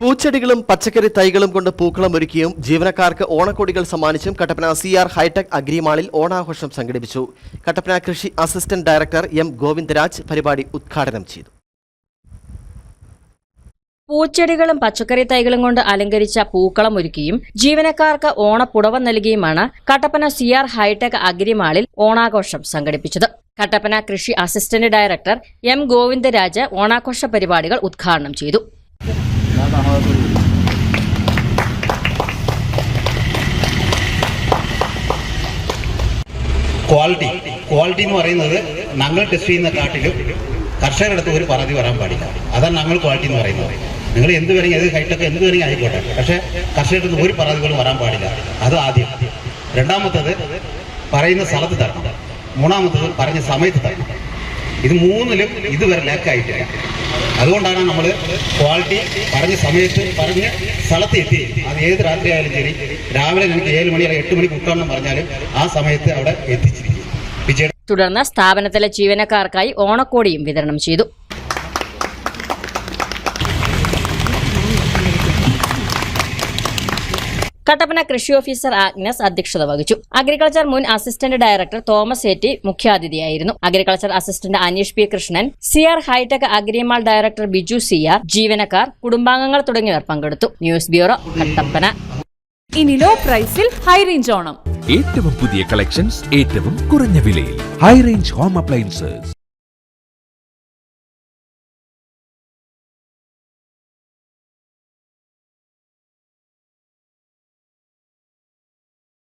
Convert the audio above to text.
പൂച്ചെടികളും പച്ചക്കറി തൈകളും കൊണ്ട് പൂക്കളം ഒരുക്കിയും ജീവനക്കാർക്ക് ഓണക്കോടികൾ സമ്മാനിച്ചും കട്ടപ്പന സി ആർ ഹൈടെക് അഗ്രിമാളിൽ ഓണാഘോഷം സംഘടിപ്പിച്ചു. കട്ടപ്പന കൃഷി അസിസ്റ്റന്റ് ഡയറക്ടർ എം ഗോവിന്ദരാജ് പരിപാടി ഉദ്ഘാടനം ചെയ്തു. പൂച്ചെടികളും പച്ചക്കറി തൈകളും കൊണ്ട് അലങ്കരിച്ച പൂക്കളം ഒരുക്കിയും ജീവനക്കാർക്ക് ഓണപ്പുടവ നൽകിയുമാണ് കട്ടപ്പന സി ആർ ഹൈടെക് അഗ്രിമാളിൽ ഓണാഘോഷം സംഘടിപ്പിച്ചത്. കട്ടപ്പന കൃഷി അസിസ്റ്റന്റ് ഡയറക്ടർ എം ഗോവിന്ദരാജ് ഓണാഘോഷ പരിപാടികൾ ഉദ്ഘാടനം ചെയ്തു. ക്വാളിറ്റി. ക്വാളിറ്റി എന്ന് പറയുന്നത് ഞങ്ങൾ ടെസ്റ്റ് ചെയ്യുന്ന കാട്ടിലും കർഷകരുടെ അടുത്ത് ഒരു പരാതി വരാൻ പാടില്ല. അതാണ് ഞങ്ങൾ ക്വാളിറ്റി എന്ന് പറയുന്നത്. നിങ്ങൾ എന്ത് വേണമെങ്കിൽ ഏത് ഹൈറ്റൊക്കെ എന്ത് വേണമെങ്കിൽ ആയിക്കോട്ടെ. പക്ഷേ കർഷകരുടെ അടുത്ത് ഒരു പരാതികളും വരാൻ പാടില്ല. അത് ആദ്യം. രണ്ടാമത്തത് പറയുന്ന സ്ഥലത്ത് തരണം. മൂന്നാമത്തത് പറഞ്ഞ സമയത്ത് തരണം. ഇത് മൂന്നിലും ഇതുവരെ ലാക്കായിട്ടില്ല അതുകൊണ്ടാണ് നമ്മൾ ക്വാളിറ്റി പറഞ്ഞ സമയത്ത് പറഞ്ഞ് സ്ഥലത്ത് എത്തി. അത് ഏത് രാത്രി ആയാലും ശരി. രാവിലെ ഞങ്ങൾക്ക് ഏഴ് മണി അല്ലെങ്കിൽ എട്ട് മണിക്ക് ഉൾക്കാണെന്ന് പറഞ്ഞാൽ ആ സമയത്ത് അവിടെ എത്തിച്ചിരിക്കും. തുടർന്ന് സ്ഥാപനത്തിലെ ജീവനക്കാർക്കായി ഓണക്കോടിയും വിതരണം ചെയ്തു. കട്ടപ്പന കൃഷി ഓഫീസർ ആഗ്നസ് അധ്യക്ഷത വഹിച്ചു. അഗ്രികൾച്ചർ മുൻ അസിസ്റ്റന്റ് ഡയറക്ടർ തോമസ് ഏറ്റി മുഖ്യാതിഥിയായിരുന്നു. Agriculture assistant Aneesh P Krishnan C R hitech agrimall director Biju C R ജീവനക്കാർ കുടുംബാംഗങ്ങൾ തുടങ്ങിയവർ പങ്കെടുത്തു. News bureau Kattappana. ഇനി ലോ പ്രൈസിൽ ഹൈ റേഞ്ച് ഓണം. ഏറ്റവും പുതിയ കളക്ഷൻസ് ഏറ്റവും കുറഞ്ഞ വിലയിൽ. High range home appliances